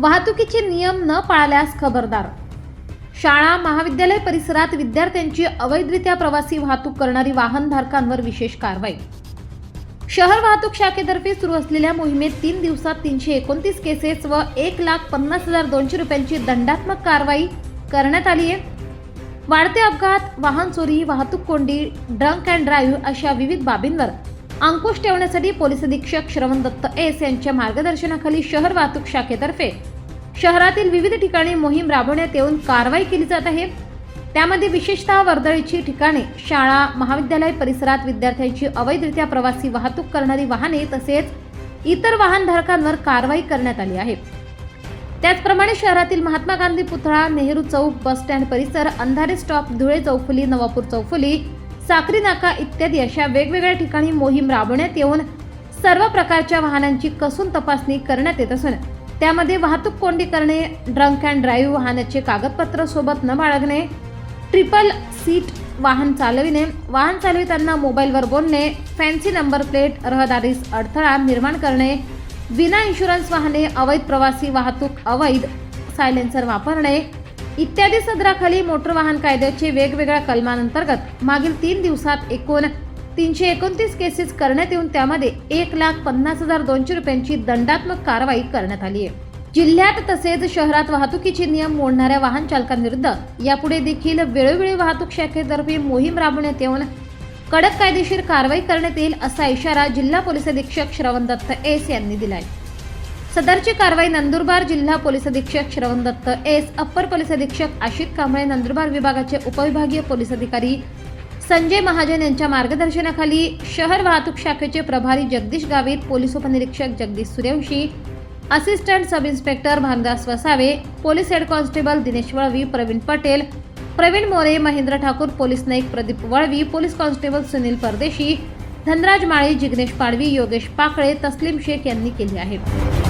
वाहतुकीचे नियम न पाळल्यास खबरदार. शाळा महाविद्यालय परिसरात विद्यार्थ्यांची अवैधरित्या प्रवासी वाहतूक करणारी वाहनधारकांवर विशेष कारवाई. शहर वाहतूक शाखेतर्फे सुरू असलेल्या मोहिमेत तीन दिवसात तीनशे एकोणतीस केसेस व एक लाख पन्नास हजार दोनशे रुपयांची दंडात्मक कारवाई करण्यात आली आहे. वाढते अपघात वाहन चोरी वाहतूक कोंडी ड्रंक अँड ड्राईव्ह अशा विविध बाबींवर अंकुश ठेवण्यासाठी पोलीस अधीक्षक श्रवण दत्त एस यांच्या मार्गदर्शनाखाली शहर वाहतूक शाखेतर्फे. शहरातील विविध ठिकाणी मोहीम राबवण्यात येऊन कारवाई केली जात आहे. त्यामध्ये विशेषतः वर्दळीची ठिकाणे शाळा महाविद्यालय परिसरात विद्यार्थ्यांची अवैधरित्या प्रवासी वाहतूक करणारी वाहने तसेच इतर वाहनधारकांवर कारवाई करण्यात आली आहे. त्याचप्रमाणे शहरातील महात्मा गांधी पुतळा नेहरू चौक बस स्टँड परिसर अंधारे स्टॉप धुळे चौफुली नवापूर चौफुली साक्री नाका इत्यादी अशा वेगवेगळ्या ठिकाणी मोहीम राबवण्यात येऊन सर्व प्रकारच्या वाहनांची कसून तपासणी करण्यात येत असून त्यामध्ये वाहतूक कोंडी करणे ड्रंक अँड ड्राईव्ह वाहनाचे कागदपत्र सोबत न बाळगणे ट्रिपल सीट वाहन चालविणे वाहन चालविताना मोबाईलवर बोलणे फॅन्सी नंबर प्लेट रहदारीस अडथळा निर्माण करणे विना इन्शुरन्स वाहने अवैध प्रवासी वाहतूक अवैध सायलेन्सर वापरणे इत्यादी सदराखाली मोटर वाहन कायद्याचे वेगवेगळ्या कलमांतर्गत मागील तीन दिवसात एकूण तीनशे एकोणतीस केसेस करण्यात येऊन त्यामध्ये एक लाख पन्नास हजार दोनशे रुपयांची दंडात्मक कारवाई करण्यात आली आहे. जिल्ह्यात तसेच शहरात वाहतुकीचे नियम मोडणाऱ्या वाहन चालकांविरुद्ध यापुढे देखील वेळोवेळी वाहतूक शाखेतर्फे मोहीम राबवण्यात येऊन कडक कायदेशीर कारवाई करण्यात येईल असा इशारा जिल्हा पोलीस अधीक्षक श्रवण दत्त एस यांनी दिलाय. सदरची कारवाई नंदुरबार जिल्हा पोलीस अधीक्षक श्रवण दत्त एस अप्पर पोलीस अधीक्षक आशित कांबळे नंदुरबार विभागाचे उपविभागीय पोलीस अधिकारी संजय महाजन यांच्या मार्गदर्शनाखाली शहर वाहतूक शाखेचे प्रभारी जगदीश गावित पोलीस उपनिरीक्षक Jagdish Suryavanshi assistant sub inspector Bhandas Vasave police head constable Dinesh Valvi Pravin Patel Pravin More Mahendra Thakur police Naik Pradeep Valvi police constable Sunil Pardeshi Dhanraj Mali Jignesh Padvi Yogesh पाकळे तस्लीम शेख यांनी केली आहे